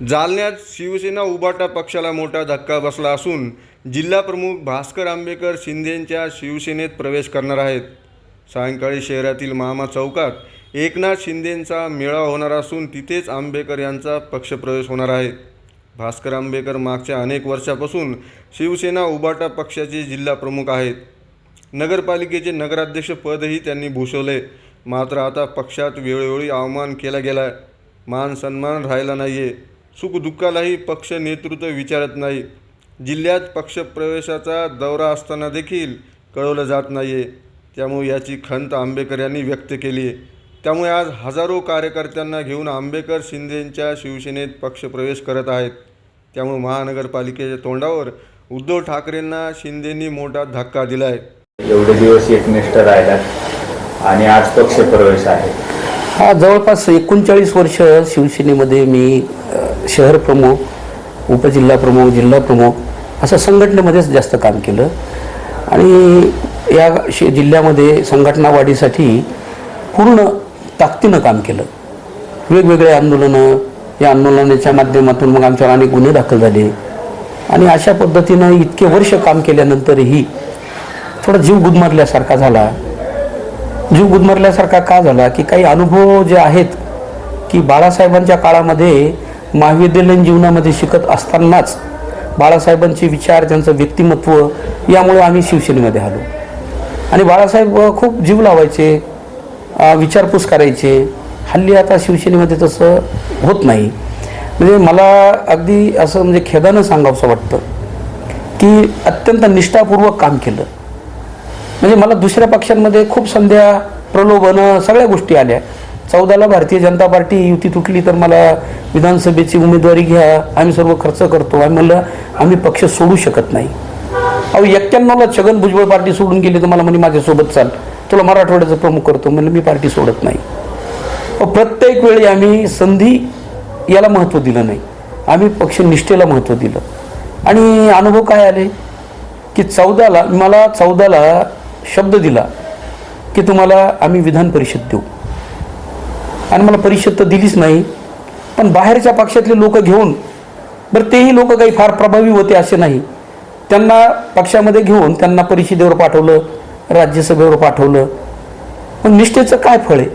जालन्यात शिवसेना उबाटा पक्षाला मोठा धक्का बसला असून जिल्हाप्रमुख भास्कर आंबेकर शिंदेंच्या शिवसेनेत प्रवेश करणार आहेत. सायंकाळी शहरातील मामा चौकात एकनाथ शिंदेंचा मेळावा होणार असून तिथेच आंबेकर यांचा पक्षप्रवेश होणार आहे. भास्कर आंबेकर मागच्या अनेक वर्षापासून शिवसेना उबाटा पक्षाचे जिल्हा प्रमुख आहेत. नगरपालिकेचे नगराध्यक्षपदही त्यांनी भूषवले. मात्र आता पक्षात वेळोवेळी अवमान केला गेला आहे मान सन्मान राहिला नाही आहे सुखदुःखालाही पक्ष नेतृत्व विचारत नाही. जिल्ह्यात पक्षप्रवेशाचा दौरा असताना देखील कळवलं जात नाही आहे त्यामुळे याची खंत आंबेकर यांनी व्यक्त केली आहे. त्यामुळे आज हजारो कार्यकर्त्यांना घेऊन आंबेकर शिंदेंच्या शिवसेनेत पक्षप्रवेश करत आहेत. त्यामुळे महानगरपालिकेच्या तोंडावर उद्धव ठाकरेंना शिंदेंनी मोठा धक्का दिला आहे एवढे दिवस एकनिष्ठ राहिलात आणि आज पक्षप्रवेश आहे. हा जवळपास एकोणचाळीस वर्ष शिवसेनेमध्ये मी शहर प्रमुख उपजिल्हा प्रमुख जिल्हा प्रमुख असं संघटनेमध्येच जास्त काम केलं. आणि या शे जिल्ह्यामध्ये संघटना वाढीसाठी पूर्ण ताकदीनं काम केलं. वेगवेगळे आंदोलनं या आंदोलनाच्या माध्यमातून मग आमच्यावर अनेक गुन्हे दाखल झाले. आणि अशा पद्धतीनं इतके वर्ष काम केल्यानंतरही थोडा जीव गुदमरल्यासारखा झाला. जीव गुदमरल्यासारखा का झाला? की काही अनुभव जे आहेत की बाळासाहेबांच्या काळामध्ये महाविद्यालयीन जीवनामध्ये शिकत असतानाच बाळासाहेबांचे विचार त्यांचं व्यक्तिमत्व यामुळे आम्ही शिवसेनेमध्ये आलो. आणि बाळासाहेब खूप जीव लावायचे विचारपूस करायचे. हल्ली आता शिवसेनेमध्ये तसं होत नाही. म्हणजे मला अगदी असं म्हणजे खेदानं सांगावंसं वाटतं की अत्यंत निष्ठापूर्वक काम केलं. म्हणजे मला दुसऱ्या पक्षांमध्ये खूप संध्या प्रलोभनं सगळ्या गोष्टी आल्या. चौदाला भारतीय जनता पार्टी युती तुटली तर मला विधानसभेची उमेदवारी घ्या. आम्ही सर्व खर्च करतो. आम्ही म्हणलं आम्ही पक्ष सोडू शकत नाही. अहो एक्क्याण्णवला छगन भुजबळ पार्टी सोडून गेली तर मला म्हणे माझ्यासोबत चाल. तुला मराठवाड्याचं प्रमुख करतो. म्हणलं मी पार्टी सोडत नाही. अहो, प्रत्येक वेळी आम्ही संधी याला महत्त्व दिलं नाही. आम्ही पक्ष निष्ठेला महत्त्व दिलं. आणि अनुभव काय आले? की चौदाला मला चौदाला शब्द दिला की तुम्हाला आम्ही विधान परिषद देऊ. आणि मला परिषद तर दिलीच नाही. पण बाहेरच्या पक्षातले लोक घेऊन बरं तेही लोक काही फार प्रभावी होते असे नाही. त्यांना पक्षामध्ये घेऊन त्यांना परिषदेवर पाठवलं राज्यसभेवर पाठवलं. पण निष्ठेचं काय फळ आहे?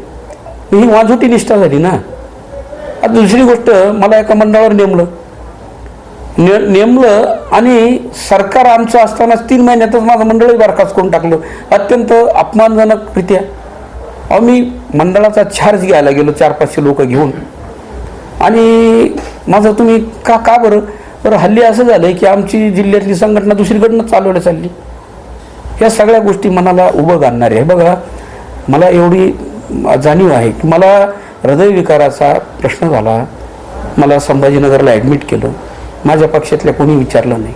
ही वाजोटी निष्ठा झाली ना. आता दुसरी गोष्ट मला एका मंडळावर नेमलं. ने नेमलं आणि सरकार आमचं असतानाच तीन महिन्यातच माझं मंडळही बरखास्त करून टाकलं. अत्यंत अपमानजनकरित्या अहो मी मंडळाचा चार्ज घ्यायला गेलो चार पाचशे लोक घेऊन. आणि माझं तुम्ही का का बरं? बरं हल्ली असं झालं की आमची जिल्ह्यातली संघटना दुसरीकडनं चालवल्या चालली. या सगळ्या गोष्टी मनाला उभं घालणार आहे. बघा मला एवढी जाणीव आहे की मला हृदयविकाराचा प्रश्न झाला. मला संभाजीनगरला ॲडमिट केलं. माझ्या पक्षातल्या कोणी विचारलं नाही.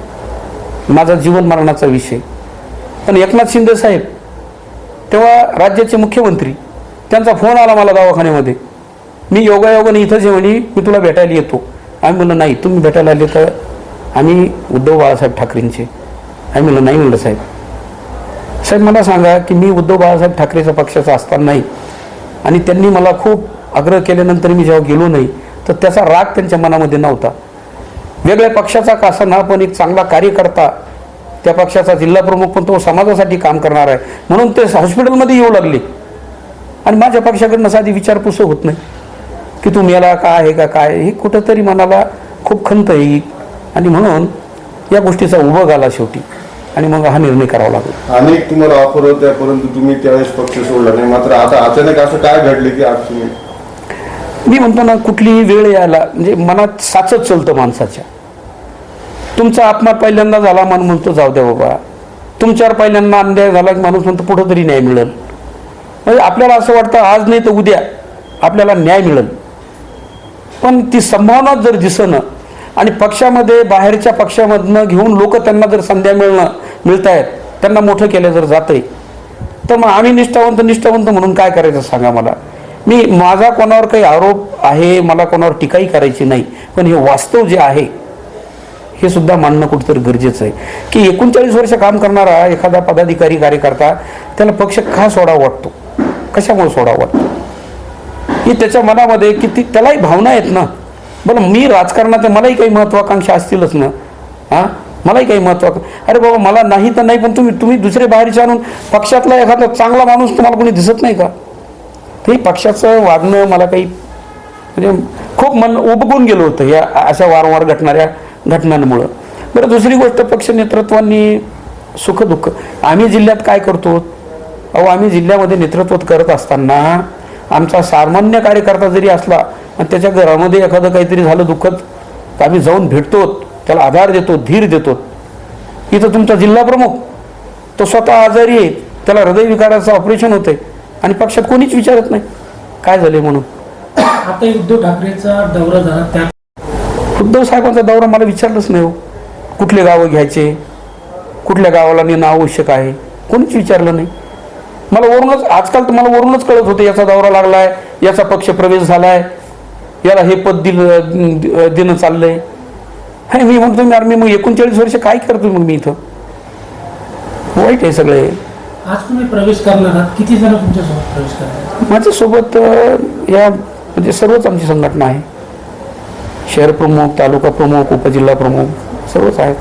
माझा जीवन मरणाचा विषय. पण एकनाथ शिंदे साहेब तेव्हा राज्याचे मुख्यमंत्री त्यांचा फोन आला मला दवाखान्यामध्ये. मी योगायोगाने इथंच आहे म्हणे मी तुला भेटायला येतो. आम्ही म्हणलं नाही तुम्ही भेटायला आले तर आम्ही उद्धव बाळासाहेब ठाकरेंचे. आम्ही म्हणलं नाही म्हणलं साहेब. साहेब मला सांगा की मी उद्धव बाळासाहेब ठाकरेच्या पक्षाचा असताना नाही. आणि त्यांनी मला खूप आग्रह केल्यानंतर मी जेव्हा गेलो नाही तर त्याचा राग त्यांच्या मनामध्ये नव्हता. वेगळ्या पक्षाचा का ना पण एक चांगला कार्यकर्ता त्या पक्षाचा जिल्हाप्रमुख पण तो समाजासाठी काम करणार आहे. म्हणून ते हॉस्पिटलमध्ये येऊ लागले. आणि माझ्या पक्षाकडनं साधी विचारपूस होत नाही. की तू मेला का आहे का काय हे कुठंतरी मनाला खूप खंत येईल आणि म्हणून या गोष्टीचा उभं आला शेवटी. आणि मग हा निर्णय करावा लागला. अनेक तुम्हाला ऑफर होत्या परंतु तुम्ही त्यावेळेस पक्ष सोडला नाही. मात्र आता अचानक असं काय घडले की आज तुम्ही मी म्हणतो ना कुठलीही वेळ यायला म्हणजे मनात साचत चलतं माणसाच्या. तुमचा अपमान पहिल्यांदा झाला मन म्हणतो जाऊ द्या बाबा. तुमच्यावर पहिल्यांदा अन्याय झाला की माणूस म्हणतो कुठं तरी न्याय मिळेल. म्हणजे आपल्याला असं वाटतं आज नाही तर उद्या आपल्याला न्याय मिळेल. पण ती संभावना जर दिसणं आणि पक्षामध्ये बाहेरच्या पक्षामधनं घेऊन लोक त्यांना जर संध्या मिळणं मिळत आहेत त्यांना मोठं केलं जर जाते तर मग आम्ही निष्ठावंत निष्ठावंत म्हणून काय करायचं सांगा मला? मी माझा कोणावर काही आरोप आहे मला कोणावर टीकाही करायची नाही पण हे वास्तव जे आहे हे सुद्धा मानणं कुठेतरी गरजेचं आहे. की एकोणचाळीस वर्ष काम करणारा एखादा पदाधिकारी कार्यकर्ता त्याला पक्ष का सोडावा वाटतो? कशामुळे सोडावं? वाटतो ही त्याच्या मनामध्ये किती त्यालाही भावना आहेत ना. बरं मी राजकारणात मलाही काही महत्वाकांक्षा असतीलच ना. हां? मलाही काही महत्वाक अरे बाबा मला नाही तर नाही पण तुम्ही तुम्ही दुसरे बाहेरचे आणून पक्षातला एखादा चांगला माणूस तुम्हाला कोणी दिसत नाही का? ते पक्षाचं वागणं मला काही म्हणजे खूप मन उबगून गेलो होतं या अशा वारंवार घटणाऱ्या घटनांमुळं. बरं दुसरी गोष्ट पक्ष नेतृत्वांनी सुखदुःख आम्ही जिल्ह्यात काय करतो? अहो आम्ही जिल्ह्यामध्ये नेतृत्व करत असताना आमचा सामान्य कार्यकर्ता जरी असला आणि त्याच्या घरामध्ये एखादं काहीतरी झालं दुःखद तर आम्ही जाऊन भेटतो त्याला आधार देतो धीर देतो इथं तुमचा जिल्हा प्रमुख तो स्वतः आजारी आहे त्याला हृदयविकाराचं ऑपरेशन होतंय आणि पक्षात कोणीच विचारत नाही. काय झाले म्हणून? आता उद्धव ठाकरेचा दौरा झाला त्या उद्धव साहेबांचा दौरा मला विचारलंच नाही हो. कुठले गावं घ्यायचे? कुठल्या गावाला नेणं आवश्यक आहे? कोणीच विचारलं नाही. मला वरूनच आजकाल तर मला वरूनच कळत होतं याचा दौरा लागलाय याचा पक्ष प्रवेश झालाय याला हे पद दिलं देणं चाललंय. हे मी म्हणतो मी मी मग एकोणचाळीस वर्ष काय करतो मग मी इथं? वाईट आहे सगळे. आज तुम्ही प्रवेश करणार आहात. किती जण तुमच्यासोबत प्रवेश करणार आहेत? माझ्यासोबत अ, या म्हणजे सर्वच आमची संघटना आहे. शहर प्रमुख तालुका प्रमुख उपजिल्हा प्रमुख सर्वच आहेत.